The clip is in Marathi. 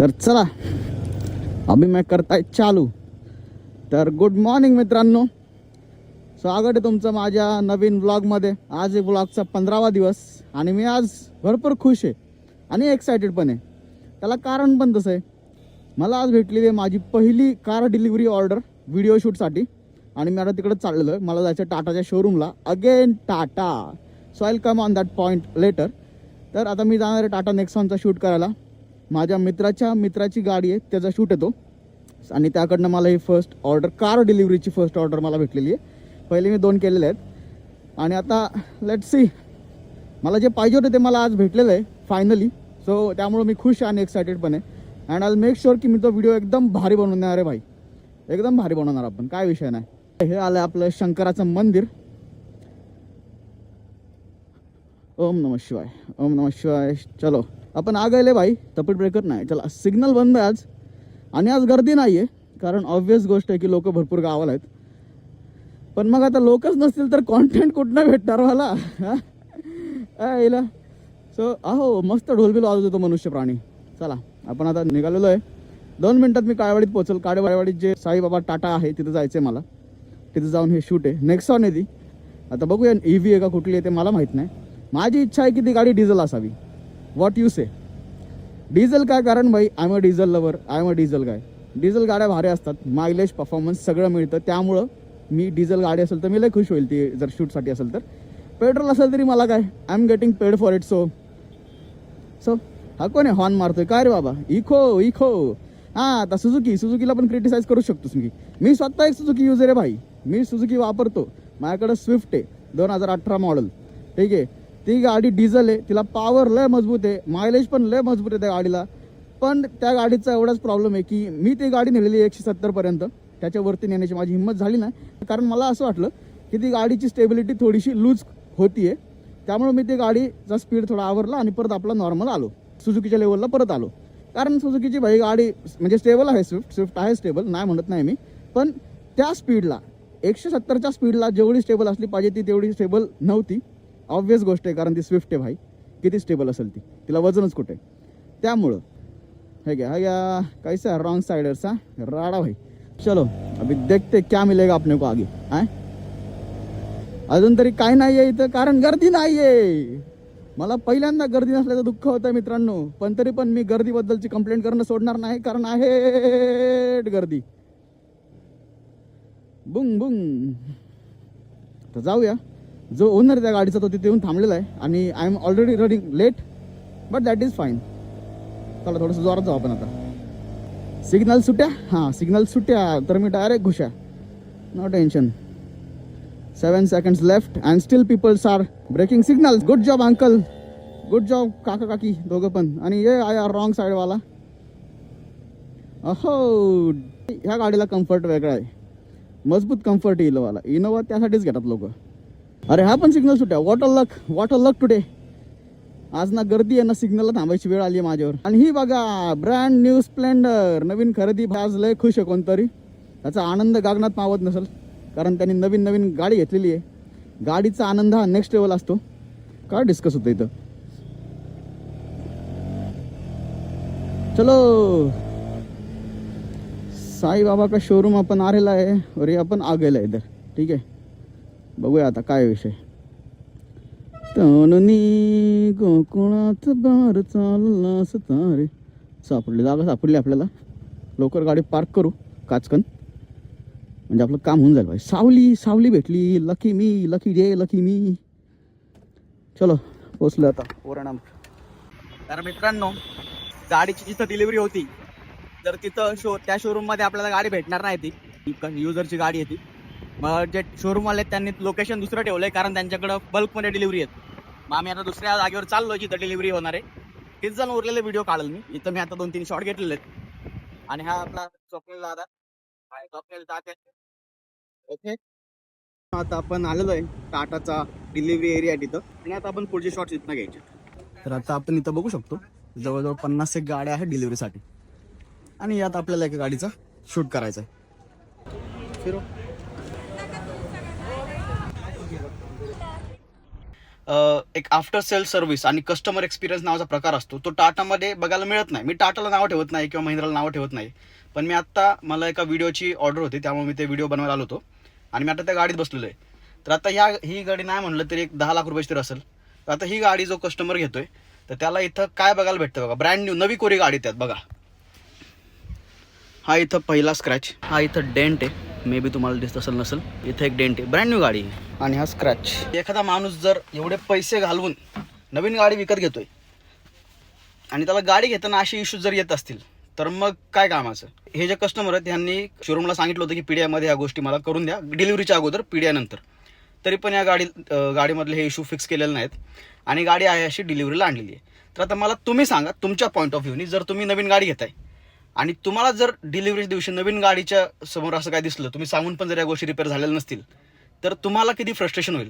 तर चला अभी मैं करताय चालू. तर गुड मॉर्निंग मित्रांनो. स्वागत आहे तुमचं माझ्या नवीन ब्लॉगमध्ये आज एक ब्लॉगचा पंधरावा दिवस आणि मी आज भरपूर खुश आहे आणि एक्सायटेड पण आहे. त्याला कारण पण तसं आहे. मला आज भेटलेली आहे माझी पहिली कार डिलिव्हरी ऑर्डर व्हिडिओ शूटसाठी आणि मी आता तिकडे चाललेलो आहे. मला जायचं टाटाच्या शोरूमला again Tata so I come on that point later तर आता मी जाणार आहे टाटा नेक्सॉनचा शूट करायला. माझ्या मित्राच्या मित्राची गाडी आहे त्याचा शूट येतो. आणि त्याकडनं मला ही फर्स्ट ऑर्डर कार डिलिव्हरीची फर्स्ट ऑर्डर मला भेटलेली आहे. पहिले मी दोन केलेले आहेत. आणि आता लेट सी मला जे पाहिजे होते ते मला आज भेटलेलं आहे फायनली सो त्यामुळे मी खुश आहे आणि एक्सायटेड पण आहे. अँड आय मेक शुअर की मी तो व्हिडिओ एकदम भारी बनवणार आहे भाई. एकदम भारी बनवणार आपण काय विषय नाही. हे आलं आपलं शंकराचं मंदिर. ओम नम शिवाय ओम नम शिवाय. चलो. आपण आग गेले भाई तपट ब्रेकर नाही. चला सिग्नल बंद आहे आज. आणि आज गर्दी नाही आहे कारण ऑब्विस गोष्ट आहे की लोक भरपूर गावाला आहेत. पण मग आता लोकच नसतील तर कॉन्टेंट कुठनं भेटणार मला? यायला सो अहो मस्त ढोलबिल वाजत होतो मनुष्य प्राणी. चला आपण आता निघालेलो आहे. दोन मिनटात मी काळेवाडीत पोहोचल. काळेवाडीवाडीत जे साईबाबा टाटा आहे तिथं जायचं आहे मला. तिथं जाऊन हे शूट आहे. नेक्सॉन आहे ती. आता बघूया ई व्ही आहे का कुठली आहे ते मला माहीत नाही. माझी इच्छा आहे की ती गाडी डिझेल असावी. व्हॉट यू से डिझेल काय कारण भाई? I am a diesel lover I am a diesel काय डिझेल गाड्या भारी असतात. मायलेज परफॉर्मन्स सगळं मिळतं. त्यामुळं मी डिझेल गाडी असेल तर मी लय खुश होईल ती जर शूटसाठी असेल तर. पेट्रोल असेल तरी मला काय? I am getting paid for it so so हा कोण आहे? हॉर्न मारतोय. काय रे बाबा? इखो इखो हां आता सुझुकी सुझुकीला पण क्रिटिसाइज करू शकतोस मी. मी स्वतः एक सुझुकी युजर आहे भाई. मी सुझुकी वापरतो. माझ्याकडं स्विफ्ट आहे. दोन हजार अठरा मॉडेल ठीक आहे? ती गाडी डिझल आहे तिला पॉवर लय मजबूत आहे मायलेज पण लय मजबूत आहे त्या गाडीला. पण त्या गाडीचा एवढाच प्रॉब्लेम आहे की मी ती गाडी नेलेली एकशे सत्तरपर्यंत त्याच्यावरती नेण्याची माझी हिंमत झाली नाही. कारण मला असं वाटलं की ती गाडीची स्टेबिलिटी थोडीशी लूज होतीये. त्यामुळे मी ती गाडीचा स्पीड थोडा आवरला आणि परत आपला नॉर्मल आलो. सुझुकीच्या लेवलला परत आलो. कारण सुझुकीची भाई गाडी म्हणजे स्टेबल आहे स्विफ्ट स्विफ्ट आहे स्टेबल नाही म्हणत नाही मी. पण त्या स्पीडला एकशे सत्तरच्या स्पीडला जेवढी स्टेबल असली पाहिजे ती तेवढी स्टेबल नव्हती. ऑब्वियस गोष्ट आहे कारण ती स्विफ्ट आहे भाई. किती स्टेबल असेल ती. तिला वजनच कुठे त्यामुळं है क्या है काही कैसा रॉन्ग साइडर सा राडा भाई. चलो अभी देखते क्या मिलेगा अपने को आगे. आय? अजून तरी काय नाही आहे इथं कारण गर्दी नाही आहे. मला पहिल्यांदा गर्दी नसल्याचं दुःख होतं मित्रांनो. पण तरी पण मी गर्दीबद्दलची कंप्लेंट करणं सोडणार नाही कारण आहे गर्दी. बुंग बुंग. तर जाऊया. जो ओनर त्या गाडीचा तो तिथे येऊन थांबलेला आहे आणि I am already running late but that is fine चला थोडंसं जोरात जाऊ आपण आता. सिग्नल सुट्या? हां सिग्नल सुट्या. तर मी direct घुशा. No tension seven seconds left and still peoples are breaking signal good job uncle good job काका काकी दोघं पण. आणि ये आय आर रॉंग साईडवाला अहो ह्या गाडीला कम्फर्ट वेगळा आहे. मजबूत कम्फर्ट इनोवाला इनोवा त्यासाठीच घेतात लोक. अरे हा पण सिग्नल सुट्या. What a luck what a luck today आज ना गर्दी आहे ना सिग्नलला थांबायची वेळ आली आहे माझ्यावर. आणि ही बघा ब्रँड न्यू स्प्लेंडर नवीन खरेदी. आज लय खुश आहे कोणतरी. त्याचा आनंद गागनात मावत नसेल. कारण त्यांनी नवीन नवीन गाडी घेतलेली आहे. गाडीचा आनंद हा नेक्स्ट लेवल असतो. काय डिस्कस होतं इथं? चलो. साईबाबा का शोरूम आपण आलेला आहे. अरे आपण आ गेला इधर. ठीक आहे? बघूया आता काय विषय. तणनी कोकणात बार चालला सतारे. सापडली जागा सापडली आपल्याला. लवकर गाडी पार्क करू काचकन. म्हणजे आपलं काम होऊन जाईल भाई. सावली सावली भेटली. लकी मी लकी डे लकी मी. चलो पोचलं आता. ओरणा तर मित्रांनो गाडीची जिथं डिलिव्हरी होती तर तिथं शो त्या शोरूममध्ये आपल्याला गाडी भेटणार नाही ती. युजरची गाडी आहे ती. मग जे शोरूमवाले आहेत त्यांनी लोकेशन दुसरं ठेवलं आहे कारण त्यांच्याकडं बल्कमध्ये डिलिव्हरी आहेत. मग आम्ही आता दुसऱ्या जागेवर चाललो जिथं डिलिव्हरी होणार आहे. तीच जण उरलेले व्हिडिओ काढल मी. इथं मी आता दोन तीन शॉट घेतलेले आहेत. आणि हा आपला स्वप्नील दादा. आणि स्वप्नील दादा ओके. आता आपण आलेलो आहे टाटाचा डिलिव्हरी एरिया तिथं. आणि आता आपण पुढचे शॉट्स इथनं घ्यायचे. तर आता आपण इथं बघू शकतो जवळजवळ पन्नास एक गाड्या आहेत डिलिव्हरीसाठी आणि यात आपल्याला एका गाडीचा शूट करायचा आहे फिरो. एक आफ्टर सेल सर्व्हिस आणि कस्टमर एक्सपिरियन्स नावाचा प्रकार असतो. तो टाटामध्ये बघायला मिळत नाही. मी टाटाला नावं ठेवत नाही किंवा महिंद्राला नावं ठेवत नाही. पण मी आत्ता मला एका व्हिडिओची ऑर्डर होती त्यामुळे मी ते व्हिडिओ बनवायला आलो होतो. आणि मी आता त्या गाडीत बसलेलो आहे. तर आता ह्या ही गाडी नाही म्हणलं तरी एक दहा लाख रुपयाची तरी असेल. तर आता ही गाडी जो कस्टमर घेतोय तर त्याला इथं काय बघायला भेटतं बघा? ब्रँड न्यू नवी कोरी गाडी त्यात बघा. हा इथं पहिला स्क्रॅच हा इथं डेंट आहे. मे बी तुम्हाला दिसत असेल नसेल. इथं एक डेंट आहे. ब्रँड न्यू गाडी आहे. आणि हा स्क्रॅच एखादा माणूस जर एवढे पैसे घालवून नवीन गाडी विकत घेतोय आणि त्याला गाडी घेताना असे इश्यूज जर येत असतील तर मग काय कामाचं? हे जे कस्टमर आहेत यांनी शोरूमला सांगितलं होतं की पीडीआयमध्ये ह्या गोष्टी मला करून द्या. डिलिव्हरीच्या अगोदर पीडीआय नंतर तरी पण या गाडी गाडीमधले हे इश्यू फिक्स केलेले नाहीत. आणि गाडी आहे अशी डिलिव्हरीला आणलेली आहे. तर आता मला तुम्ही सांगा तुमच्या पॉईंट ऑफ व्ह्यूनी जर तुम्ही नवीन गाडी घेताय आणि तुम्हाला जर डिलिव्हरीच्या दिवशी नवीन गाडीच्या समोर असं काय दिसलं तुम्ही सांगून पण जर या गोष्टी रिपेअर झालेल्या नसतील तर तुम्हाला किती फ्रस्ट्रेशन होईल?